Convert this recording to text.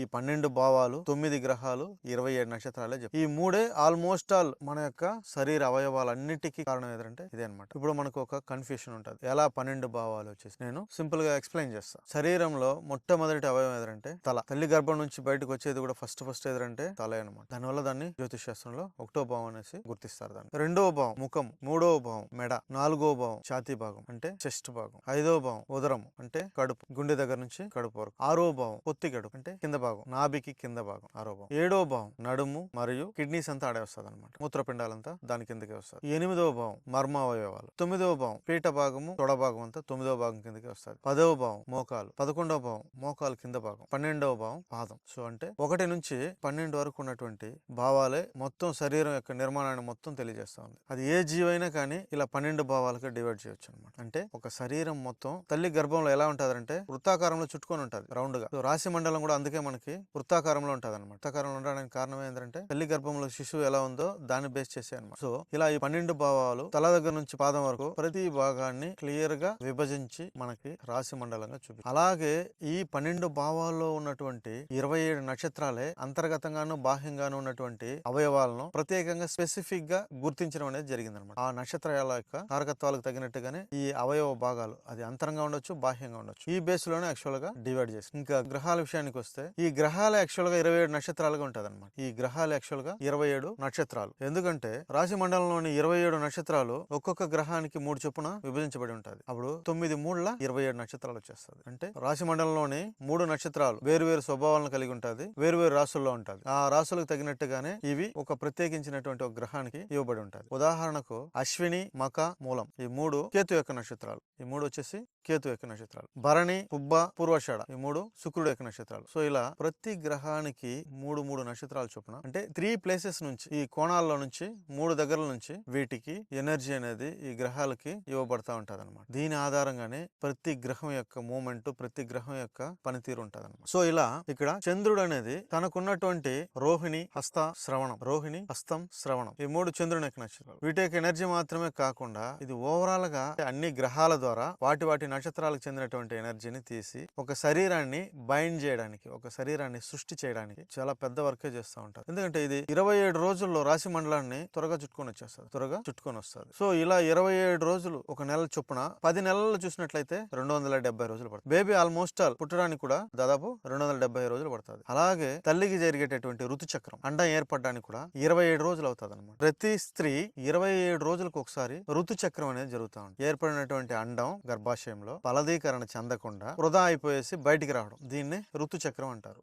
ఈ పన్నెండు భావాలు తొమ్మిది గ్రహాలు ఇరవై ఏడు నక్షత్రాలే చెప్పి ఈ మూడే ఆల్మోస్ట్ ఆల్ మన యొక్క శరీర అవయవాలన్నిటికీ కారణం ఏదంటే ఇదే అనమాట ఇప్పుడు మనకు ఒక కన్ఫ్యూషన్ ఉంటుంది. ఎలా పన్నెండు భావాలు వచ్చేసి నేను సింపుల్గా ఎక్స్ప్లెయిన్ చేస్తా. శరీరంలో మొట్టమొదటి అవయవం ఏదంటే తల. తల్లి గర్భం నుంచి బయటకు వచ్చేది కూడా ఫస్ట్ ఫస్ట్ ఏదంటే తలే అనమాట దానివల్ల దాన్ని జ్యోతిష్ శాస్త్రంలో ఒకటో భావం అనేసి గుర్తిస్తారు దాన్ని. రెండవ భావం ముఖం మూడవ భావం మెడ నాలుగో భావం ఛాతీ భాగం అంటే చెస్ట్ భాగం ఐదవ భావం ఉదరం అంటే కడుపు గుండె దగ్గర నుంచి కడుపు వరకు ఆరో భావం పొత్తి కడుపు అంటే కింద భాగం. నాభికి కింద భాగం ఆరో భావం ఏడో భావం నడుము మరియు కిడ్నీస్ అంతా ఆడే వస్తుంది అనమాట మూత్రపిండాలంతా దాని కిందకే వస్తుంది. ఎనిమిదవ భావం మర్మ అవయవాలు తొమ్మిదవ భావం పీట భాగము తొడ భాగం అంతా తొమ్మిదవ భాగం కిందకి వస్తుంది. పదవ భావం మోకాలు. పదకొండవ భావం మోకాలు కింద భాగం. పన్నెండవ భావం పాదం. సో అంటే ఒకటి నుంచి పన్నెండు వరకు ఉన్నటువంటి భావాలే మొత్తం శరీరం యొక్క నిర్మాణాన్ని మొత్తం తెలియజేస్తా ఉంది. అది ఏ జీవైనా కానీ ఇలా పన్నెండు భావాలుగా డివైడ్ చేయొచ్చు అనమాట అంటే ఒక శరీరం మొత్తం తల్లి గర్భంలో ఎలా ఉంటదంటే వృత్తాకారంలో చుట్టుకొని ఉంటుంది రౌండ్గా రాశి మండలం కూడా అందుకే మనకి వృత్తాకారంలో ఉంటుంది అనమాట వృత్తాకారంలో ఉండడానికి కారణం ఏంటంటే తల్లి గర్భంలో శిశువు ఎలా ఉందో దాన్ని బేస్ చేసే అనమాట సో ఇలా ఈ పన్నెండు భావాలు తల దగ్గర నుంచి పాదం వరకు ప్రతి భాగాన్ని క్లియర్గా విభజించి మనకి రాశి మండలంగా చూపి అలాగే ఈ పన్నెండు భావాల్లో ఉన్నటువంటి ఇరవై ఏడు నక్షత్రాలే అంతర్గతంగాను బాహ్యంగాను ఉన్నటువంటి అవయవాలను ప్రత్యేకంగా స్పెసిఫిక్గా గుర్తించడం అనేది జరిగింది అనమాట ఆ నక్షత్రాల యొక్క కారకత్వాలకు తగినట్టుగానే ఈ అవయవ భాగాలు అది అంతరంగా ఉండొచ్చు బాహ్యంగా ఉండొచ్చు. ఈ బేస్లోనే యాక్చువల్గా డివైడ్ చేసి ఇంకా గ్రహాల విషయానికి వస్తే ఈ గ్రహాలు యాక్చువల్గా ఇరవై ఏడు నక్షత్రాలుగా ఉంటుంది అనమాట ఈ గ్రహాలు యాక్చువల్గా ఇరవై ఏడు నక్షత్రాలు. ఎందుకంటే రాశి మండలంలోని ఇరవై ఏడు నక్షత్రాలు ఒక్కొక్క గ్రహానికి మూడు చొప్పున విభజించబడి ఉంటుంది. అప్పుడు తొమ్మిది మూడుల ఇరవై ఏడు నక్షత్రాలు వచ్చేస్తుంది. అంటే రాశి మండలంలోని మూడు నక్షత్రాలు వేరు వేరు స్వభావాలను కలిగి ఉంటుంది వేరువేరు రాసుల్లో ఉంటుంది. ఆ రాసులకు తగినట్టుగానే ఇవి ఒక ప్రత్యేకించినటువంటి ఒక గ్రహానికి ఇవ్వబడి ఉంటుంది. ఉదాహరణకు అశ్విని మక మూలం ఈ మూడు కేతు యొక్క నక్షత్రాలు. ఈ మూడు వచ్చేసి కేతు యొక్క నక్షత్రాలు భరణి పుబ్బ పూర్వషాఢ ఈ మూడు శుక్రుడు యొక్క నక్షత్రాలు సో ఇలా ప్రతి గ్రహానికి మూడు మూడు నక్షత్రాలు చొప్పున అంటే త్రీ ప్లేసెస్ నుంచి ఈ కోణాల్లో నుంచి మూడు దగ్గర నుంచి వీటికి ఎనర్జీ అనేది ఈ గ్రహాలకి ఇవ్వబడతా ఉంటది అనమాట దీని ఆధారంగానే ప్రతి గ్రహం యొక్క మూమెంట్ ప్రతి గ్రహం యొక్క పనితీరు ఉంటది అనమాట సో ఇలా ఇక్కడ చంద్రుడు అనేది తనకున్నటువంటి రోహిణి హస్త శ్రవణం. రోహిణి హస్తం శ్రవణం. ఈ మూడు చంద్రుని యొక్క నక్షత్రాలు వీటి యొక్క ఎనర్జీ మాత్రమే కాకుండా ఇది ఓవరాల్గా అన్ని గ్రహాల ద్వారా వాటి వాటి నక్షత్రాలకు చెందినటువంటి ఎనర్జీని తీసి ఒక శరీరాన్ని బైండ్ చేయడానికి ఒక శరీరాన్ని సృష్టి చేయడానికి చాలా పెద్ద వర్కే చేస్తూ ఉంటారు. ఎందుకంటే ఇది ఇరవై ఏడు రోజుల్లో రాశి మండలాన్ని త్వరగా చుట్టుకొని వచ్చేస్తుంది త్వరగా చుట్టుకొని వస్తుంది. సో ఇలా ఇరవై ఏడు రోజులు ఒక నెల చొప్పున పది నెలల్లో చూసినట్లయితే రెండు వందల డెబ్బై రోజులు పడుతుంది. బేబీ ఆల్మోస్ట్ ఆల్ పుట్టడానికి కూడా దాదాపు రెండు వందల డెబ్బై రోజులు పడుతుంది. అలాగే తల్లికి జరిగేటటువంటి ఋతుచక్రం అండం ఏర్పడడానికి కూడా ఇరవై ఏడు రోజులు అవుతుంది అనమాట ప్రతి స్త్రీ ఇరవై ఏడు రోజులకు ఒకసారి ఋతుచక్రం అనేది జరుగుతూ ఉంటుంది. ఏర్పడినటువంటి అండం గర్భాశయంలో ఫలదీకరణ చెందకుండా వృధా అయిపోయేసి బయటికి రావడం. దీన్ని ఋతు చక్రం అంటారు.